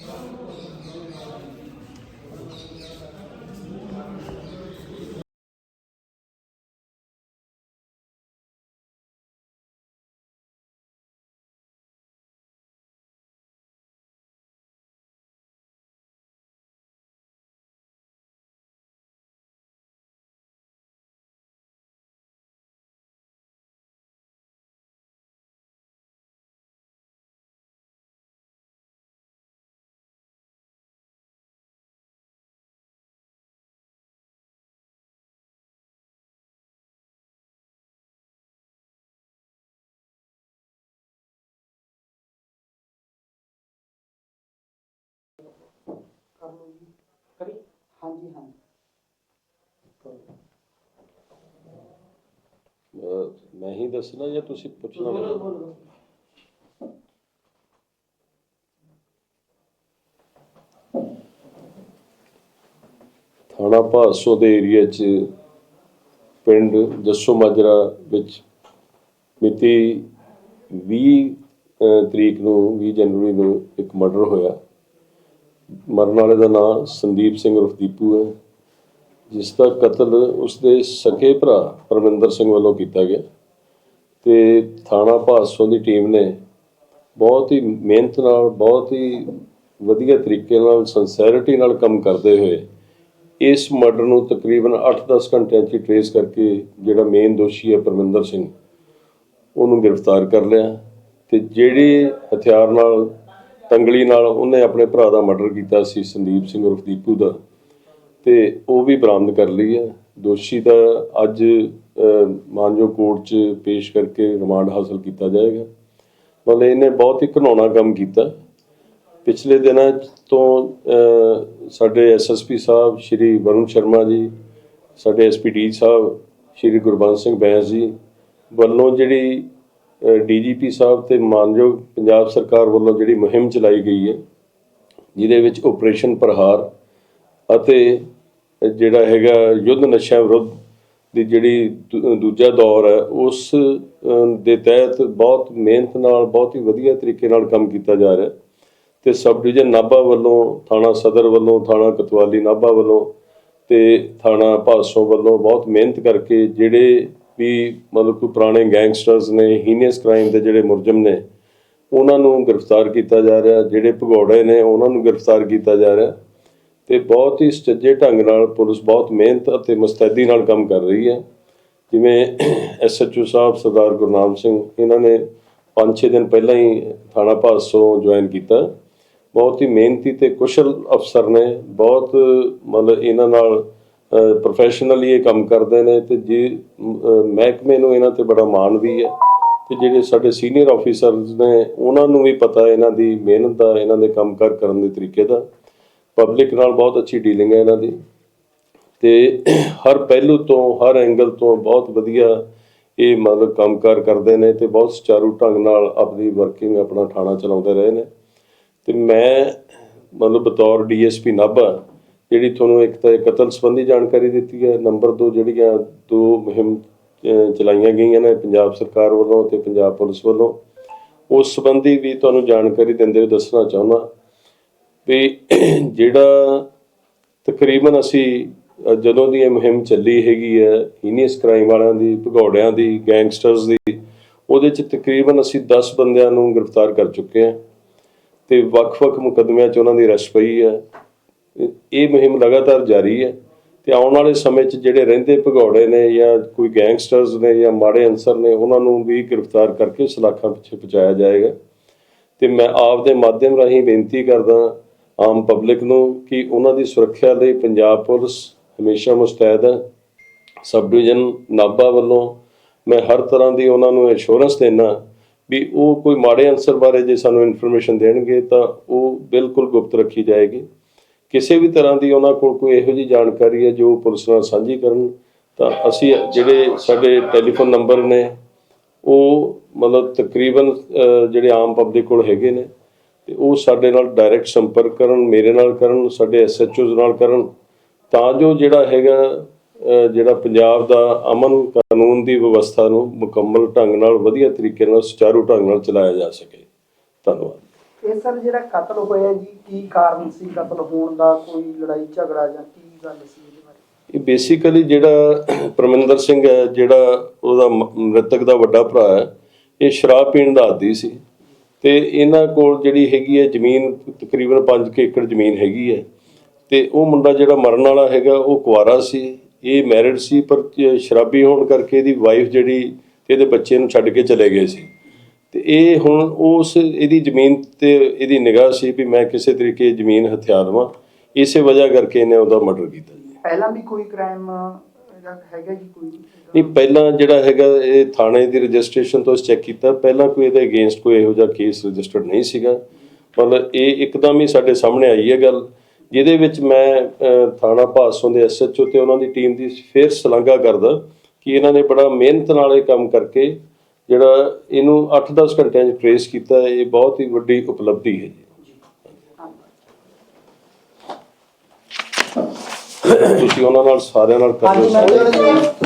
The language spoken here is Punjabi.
Thank you. ਕਰ ਲਓ ਜੀ। ਕਰੀ? ਹਾਂਜੀ ਹਾਂਜੀ। ਮੈਂ ਹੀ ਦੱਸਣਾ ਜਾਂ ਤੁਸੀਂ ਪੁੱਛਣਾ? ਬੋਲੋ ਥਾਣਾ ਭਾਸੋ ਦੇ ਏਰੀਆ 'ਚ ਪਿੰਡ ਜੱਸੋ ਮਾਜਰਾ ਵਿੱਚ ਮਿਤੀ 20 ਅਹ, ਤਰੀਕ ਨੂੰ 20 ਜਨਵਰੀ ਨੂੰ ਇੱਕ ਮਰਡਰ ਹੋਇਆ। ਮਰਨ ਵਾਲੇ ਦਾ ਨਾਮ ਸੰਦੀਪ ਸਿੰਘ ਉਰਫ ਦੀਪੂ ਹੈ, ਜਿਸ ਦਾ ਕਤਲ ਉਸਦੇ ਸਕੇ ਭਰਾ ਪਰਮਿੰਦਰ ਸਿੰਘ ਵੱਲੋਂ ਕੀਤਾ ਗਿਆ ਤੇ ਥਾਣਾ ਭਾਸੋ ਦੀ ਟੀਮ ਨੇ ਬਹੁਤ ਹੀ ਮਿਹਨਤ ਨਾਲ, ਬਹੁਤ ਹੀ ਵਧੀਆ ਤਰੀਕੇ ਨਾਲ ਸੰਸੈਰਿਟੀ ਨਾਲ ਕੰਮ ਕਰਦੇ ਹੋਏ ਇਸ ਮਰਡਰ ਨੂੰ ਤਕਰੀਬਨ 8-10 ਘੰਟਿਆਂ 'ਚ ਟ੍ਰੇਸ ਕਰਕੇ ਜਿਹੜਾ ਮੇਨ ਦੋਸ਼ੀ ਹੈ ਪਰਮਿੰਦਰ ਸਿੰਘ, ਉਹਨੂੰ ਗ੍ਰਿਫਤਾਰ ਕਰ ਲਿਆ ਤੇ ਜਿਹੜੇ ਹਥਿਆਰ ਨਾਲ ਤੰਗਲੀ ਨਾਲ ਉਹਨੇ ਆਪਣੇ ਭਰਾ ਦਾ ਮਰਡਰ ਕੀਤਾ ਸੀ ਸੰਦੀਪ ਸਿੰਘ ਉਰਫ ਦੀਪੂ ਦਾ। ਤੇ ਉਹ ਵੀ ਬਰਾਮਦ ਕਰ ਲਈ ਹੈ। ਦੋਸ਼ੀ ਦਾ ਅੱਜ ਅਹ, ਮਾਨਜੋ ਕੋਰਟ 'ਚ ਪੇਸ਼ ਕਰਕੇ ਰਿਮਾਂਡ ਹਾਸਲ ਕੀਤਾ ਜਾਏਗਾ। ਮਤਲਬ ਇਹਨੇ ਬਹੁਤ ਹੀ ਘਿਨਾਉਣਾ ਕੰਮ ਕੀਤਾ। ਪਿਛਲੇ ਦਿਨਾਂ 'ਚ ਤੋਂ ਅਹ, ਸਾਡੇ ਐਸਐਸਪੀ ਸਾਹਿਬ ਸ਼੍ਰੀ ਵਰੁਣ ਸ਼ਰਮਾ ਜੀ ਸਾਡੇ ਐਸਪੀਡੀ ਸਾਹਿਬ ਸ਼੍ਰੀ ਗੁਰਬੰਸ ਸਿੰਘ ਬੈਂਸ ਜੀ ਵੱਲੋਂ ਜਿਹੜੀ ਡੀਜੀਪੀ ਸਾਹਿਬ ਤੇ ਮਾਨਯੋਗ ਪੰਜਾਬ ਸਰਕਾਰ ਵੱਲੋਂ ਜਿਹੜੀ ਮੁਹਿੰਮ ਚਲਾਈ ਗਈ ਹੈ, ਜਿਹਦੇ ਵਿੱਚ ਆਪਰੇਸ਼ਨ ਪ੍ਰਹਾਰ ਅਤੇ ਜਿਹੜਾ ਹੈਗਾ ਯੁੱਧ ਨਸ਼ਿਆਂ ਵਿਰੁੱਧ ਦੀ ਜਿਹੜੀ ਦੂ- ਦੂਜਾ ਦੌਰ ਹੈ, ਉਸ ਦੇ ਤਹਿਤ ਬਹੁਤ ਮਿਹਨਤ ਨਾਲ, ਬਹੁਤ ਹੀ ਵਧੀਆ ਤਰੀਕੇ ਨਾਲ ਕੰਮ ਕੀਤਾ ਜਾ ਰਿਹਾ ਤੇ ਸਬ ਡਿਵੀਜ਼ਨ ਨਾਭਾ ਵੱਲੋਂ, ਥਾਣਾ ਸਦਰ ਵੱਲੋਂ, ਥਾਣਾ ਕਤਵਾਲੀ ਨਾਭਾ ਵੱਲੋਂ ਤੇ ਥਾਣਾ ਭਾਸੋਂ ਵੱਲੋਂ ਬਹੁਤ ਮਿਹਨਤ ਕਰਕੇ ਜਿਹੜੇ ਵੀ ਮਤਲਬ ਕੋਈ ਪੁਰਾਣੇ ਗੈਂਗਸਟਰਸ ਨੇ ਹੀਨੀਅਸ ਕ੍ਰਾਈਮ ਦੇ ਜਿਹੜੇ ਮੁਲਜ਼ਮ ਨੇ, ਉਹਨਾਂ ਨੂੰ ਗ੍ਰਿਫਤਾਰ ਕੀਤਾ ਜਾ ਰਿਹਾ, ਜਿਹੜੇ ਭਗੌੜੇ ਨੇ, ਉਹਨਾਂ ਨੂੰ ਗ੍ਰਿਫਤਾਰ ਕੀਤਾ ਜਾ ਰਿਹਾ ਤੇ ਬਹੁਤ ਹੀ ਸੁਚੱਜੇ ਢੰਗ ਨਾਲ ਪੁਲਿਸ ਬਹੁਤ ਮਿਹਨਤ ਅਤੇ ਮੁਸਤੈਦੀ ਨਾਲ ਕੰਮ ਕਰ ਰਹੀ ਹੈ। ਜਿਵੇਂ ਐਸਐਚਓ ਸਾਹਿਬ ਸਰਦਾਰ ਗੁਰਨਾਮ ਸਿੰਘ, ਇਹਨਾਂ ਨੇ 5-6 ਦਿਨ ਪਹਿਲਾਂ ਹੀ ਥਾਣਾ ਭਾਸੋਂ ਜੁਆਇਨ ਕੀਤਾ। ਬਹੁਤ ਹੀ ਮਿਹਨਤੀ ਤੇ ਕੁਸ਼ਲ ਅਫਸਰ ਨੇ, ਬਹੁਤ ਮਤਲਬ ਇਹਨਾਂ ਨਾਲ ਪ੍ਰੋਫੈਸ਼ਨਲੀ ਇਹ ਕੰਮ ਕਰਦੇ ਨੇ ਤੇ ਜੀ ਮਹਿਕਮੇ ਨੂੰ ਇਹਨਾਂ ਤੇ ਬੜਾ ਮਾਣ ਵੀ ਹੈ। ਤੇ ਜਿਹੜੇ ਸਾਡੇ ਸੀਨੀਅਰ ਆਫੀਸਰਸ ਨੇ, ਉਹਨਾਂ ਨੂੰ ਵੀ ਪਤਾ ਇਹਨਾਂ ਦੀ ਮਿਹਨਤ ਦਾ, ਇਹਨਾਂ ਦੇ ਕੰਮ ਕੰਮਕਾਰ ਕਰਨ ਦੇ ਤਰੀਕੇ ਦਾ। ਪਬਲਿਕ ਨਾਲ ਬਹੁਤ ਅੱਛੀ ਡੀਲਿੰਗ ਹੈ ਇਹਨਾਂ ਦੀ। ਤੇ ਹਰ ਪਹਿਲੂ ਤੋਂ, ਹਰ ਐਂਗਲ ਤੋਂ ਬਹੁਤ ਵਧੀਆ ਇਹ ਮਤਲਬ ਕੰਮਕਾਰ ਕਰਦੇ ਨੇ ਤੇ ਬਹੁਤ ਸੁਚਾਰੂ ਢੰਗ ਨਾਲ ਆਪਣੀ ਵਰਕਿੰਗ ਆਪਣਾ ਥਾਣਾ ਚਲਾਉਂਦੇ ਰਹੇ ਨੇ। ਤੇ ਮੈਂ ਮਤਲਬ ਬਤੌਰ ਡੀਐਸਪੀ ਨਾਭਾ। ਜਿਹੜੀ ਤੁਹਾਨੂੰ ਇੱਕ ਤਾਂ ਇਹ ਕਤਲ ਸੰਬੰਧੀ ਜਾਣਕਾਰੀ ਦਿੱਤੀ ਹੈ, ਨੰਬਰ 2 ਜਿਹੜੀਆਂ ਦੋ ਮੁਹਿੰਮ ਚਲਾਈਆਂ ਗਈਆਂ ਨੇ ਪੰਜਾਬ ਸਰਕਾਰ ਵੱਲੋਂ ਤੇ ਪੰਜਾਬ ਪੁਲਿਸ ਵੱਲੋਂ। ਉਸ ਸੰਬੰਧੀ ਵੀ ਤੁਹਾਨੂੰ ਜਾਣਕਾਰੀ ਦਿੰਦੇ ਹੋਏ ਦੱਸਣਾ ਚਾਹੁੰਦਾ ਵੀ ਜਿਹੜਾ ਤਕਰੀਬਨ ਅਸੀਂ ਜਦੋਂ ਦੀ ਇਹ ਮੁਹਿੰਮ ਚੱਲੀ ਹੈਗੀ ਹੈ ਹੀਨੀਅਸ ਕ੍ਰਾਈਮ ਵਾਲਿਆਂ ਦੀ, ਭਗੌੜਿਆਂ ਦੀ ਗੈਂਗਸਟਰਸ ਦੀ, ਉਹਦੇ ਚ ਤਕਰੀਬਨ ਅਸੀਂ 10 ਬੰਦਿਆਂ ਨੂੰ ਗ੍ਰਿਫਤਾਰ ਕਰ ਚੁੱਕੇ ਹਾਂ ਤੇ ਵੱਖ-ਵੱਖ ਮੁਕੱਦਮਿਆਂ 'ਚ ਉਹਨਾਂ ਦੀ ਰਸ਼ ਪਈ ਹੈ। ਇਹ- ਮੁਹਿੰਮ ਲਗਾਤਾਰ ਜਾਰੀ ਹੈ ਤੇ ਆਉਣ ਵਾਲੇ ਸਮੇਂ 'ਚ ਜਿਹੜੇ ਰਹਿੰਦੇ ਭਗੌੜੇ ਨੇ ਜਾਂ ਕੋਈ ਗੈਂਗਸਟਰਸ ਨੇ ਜਾਂ ਮਾੜੇ ਅਨਸਰ ਨੇ, ਉਹਨਾਂ ਨੂੰ ਵੀ ਗ੍ਰਿਫਤਾਰ ਕਰਕੇ ਸਲਾਖਾਂ ਪਿੱਛੇ ਪਹੁੰਚਾਇਆ ਜਾਏਗਾ। ਤੇ ਮੈਂ ਆਪ ਦੇ ਮਾਧਿਅਮ ਰਾਹੀਂ ਬੇਨਤੀ ਕਰਦਾ ਆਮ ਪਬਲਿਕ ਨੂੰ ਕਿ ਉਹਨਾਂ ਦੀ ਸੁਰੱਖਿਆ ਲਈ ਪੰਜਾਬ ਪੁਲਿਸ ਹਮੇਸ਼ਾ ਮੁਸਤੈਦ ਹੈ। ਸਬ ਡਿਵੀਜ਼ਨ ਨਾਭਾ ਵੱਲੋਂ ਮੈਂ ਹਰ ਤਰ੍ਹਾਂ ਦੀ ਉਹਨਾਂ ਨੂੰ ਐਸ਼ੋਰੈਂਸ ਦੇਣਾ ਵੀ ਉਹ ਕੋਈ ਮਾੜੇ ਅਨਸਰ ਬਾਰੇ ਜੇ ਸਾਨੂੰ ਇਨਫੋਰਮੇਸ਼ਨ ਦੇਣਗੇ ਤਾਂ ਉਹ ਬਿਲਕੁਲ ਗੁਪਤ ਰੱਖੀ ਜਾਏਗੀ। ਕਿਸੇ ਵੀ ਤਰ੍ਹਾਂ ਦੀ ਉਹਨਾਂ ਕੋਲ ਕੋਈ ਇਹੋ ਜਿਹੀ ਜਾਣਕਾਰੀ ਹੈ ਜੋ ਪੁਲਿਸ ਨਾਲ ਸਾਂਝੀ ਕਰਨ, ਤਾਂ ਅਸੀਂ ਜਿਹੜੇ ਸਾਡੇ ਟੈਲੀਫੋਨ ਨੰਬਰ ਨੇ, ਉਹ ਮਤਲਬ ਤਕਰੀਬਨ ਜਿਹੜੇ ਆਮ ਪਬਲਿਕ ਕੋਲ ਹੈਗੇ ਨੇ, ਤੇ ਉਹ ਸਾਡੇ ਨਾਲ ਡਾਇਰੈਕਟ ਸੰਪਰਕ ਕਰਨ, ਮੇਰੇ ਨਾਲ ਕਰਨ, ਸਾਡੇ ਐਸਐਚਓਜ਼ ਨਾਲ ਕਰਨ, ਤਾਂ ਜੋ ਜਿਹੜਾ ਹੈਗਾ ਜਿਹੜਾ ਪੰਜਾਬ ਦਾ ਅਮਨ ਕਾਨੂੰਨ ਦੀ ਵਿਵਸਥਾ ਨੂੰ ਮੁਕੰਮਲ ਢੰਗ ਨਾਲ, ਵਧੀਆ ਤਰੀਕੇ ਨਾਲ, ਸੁਚਾਰੂ ਢੰਗ ਨਾਲ ਚਲਾਇਆ ਜਾ ਸਕੇ। ਧੰਨਵਾਦ। ਇਹ ਸਰ ਜਿਹੜਾ ਕਤਲ ਹੋਇਆ ਜੀ, ਕੀ ਕਾਰਨ ਸੀ ਕਤਲ ਹੋਣ ਦਾ? ਕੋਈ ਲੜਾਈ ਝਗੜਾ ਜਾਂ ਕੀ ਗੱਲ ਸੀ ਇਹਦੇ ਬਾਰੇ? ਇਹ ਬੇਸਿਕਲੀ ਜਿਹੜਾ ਪਰਮਿੰਦਰ ਸਿੰਘ ਹੈ, ਜਿਹੜਾ ਉਹਦਾ ਮ੍ਰਿਤਕ ਦਾ ਵੱਡਾ ਭਰਾ ਹੈ, ਇਹ ਸ਼ਰਾਬ ਪੀਣ ਦਾ ਆਦੀ ਸੀ। ਤੇ ਇਹਨਾਂ ਕੋਲ ਜਿਹੜੀ ਹੈਗੀ ਹੈ ਜ਼ਮੀਨ, ਤਕਰੀਬਨ 5 ਏਕੜ ਜ਼ਮੀਨ ਹੈਗੀ ਹੈ। ਤੇ ਉਹ ਮੁੰਡਾ ਜਿਹੜਾ ਮਰਨ ਵਾਲਾ ਹੈਗਾ, ਉਹ ਕੁਆਰਾ ਸੀ। ਇਹ ਮੈਰਿਡ ਸੀ, ਪਰ ਸ਼ਰਾਬੀ ਹੋਣ ਕਰਕੇ ਇਹਦੀ ਵਾਈਫ ਜਿਹੜੀ ਇਹਦੇ ਬੱਚੇ ਨੂੰ ਛੱਡ ਕੇ ਚਲੇ ਗਏ ਸੀ। ਤੇ ਇਹ ਹੁਣ ਉਸ ਇਹਦੀ ਜ਼ਮੀਨ ਤੇ ਇਹਦੀ ਨਿਗਾਹ ਸੀ ਵੀ ਮੈਂ ਕਿਸੇ ਤਰੀਕੇ ਜ਼ਮੀਨ ਹਥਿਆ ਲਵਾਂ ਇਸੇ ਵਜ੍ਹਾ ਕਰਕੇ ਇਹਨੇ ਉਹਦਾ ਮਰਡਰ ਕੀਤਾ ਜੀ। ਪਹਿਲਾਂ ਵੀ ਕੋਈ ਕ੍ਰਾਈਮ ਹੈਗਾ ਜੀ ਕੋਈ? ਨਹੀਂ ਪਹਿਲਾਂ ਜਿਹੜਾ ਹੈਗਾ ਇਹ ਥਾਣੇ ਦੀ ਰਜਿਸਟ੍ਰੇਸ਼ਨ ਤੋਂ ਚੈੱਕ ਕੀਤਾ। ਪਹਿਲਾਂ ਕੋਈ ਇਹਦੇ ਅਗੇਂਸਟ ਕੋਈ ਇਹੋ ਜਿਹਾ ਕੇਸ ਰਜਿਸਟਰਡ ਨਹੀਂ ਸੀਗਾ। ਮਤਲਬ ਇਹ ਇੱਕਦਮ ਹੀ ਸਾਡੇ ਸਾਹਮਣੇ ਆਈ ਹੈ ਗੱਲ ਜਿਹਦੇ ਵਿੱਚ ਮੈਂ ਥਾਣਾ ਭਾਸੋਂ ਦੇ ਐਸਐਚਓ ਤੇ ਉਹਨਾਂ ਦੀ ਟੀਮ ਦੀ ਫਿਰ ਸ਼ਲਾਘਾ ਕਰਦਾ ਕਿ ਇਹਨਾਂ ਨੇ ਬੜਾ ਮਿਹਨਤ ਨਾਲ ਇਹ ਕੰਮ ਕਰਕੇ ਜਿਹੜਾ ਇਹਨੂੰ 8-10 ਘੰਟਿਆਂ 'ਚ ਟ੍ਰੇਸ ਕੀਤਾ ਇਹ ਬਹੁਤ ਹੀ ਵੱਡੀ ਉਪਲਬਧੀ ਹੈ ਜੀ। ਤੁਸੀਂ ਉਹਨਾਂ ਨਾਲ ਸਾਰਿਆਂ ਨਾਲ ਕਰ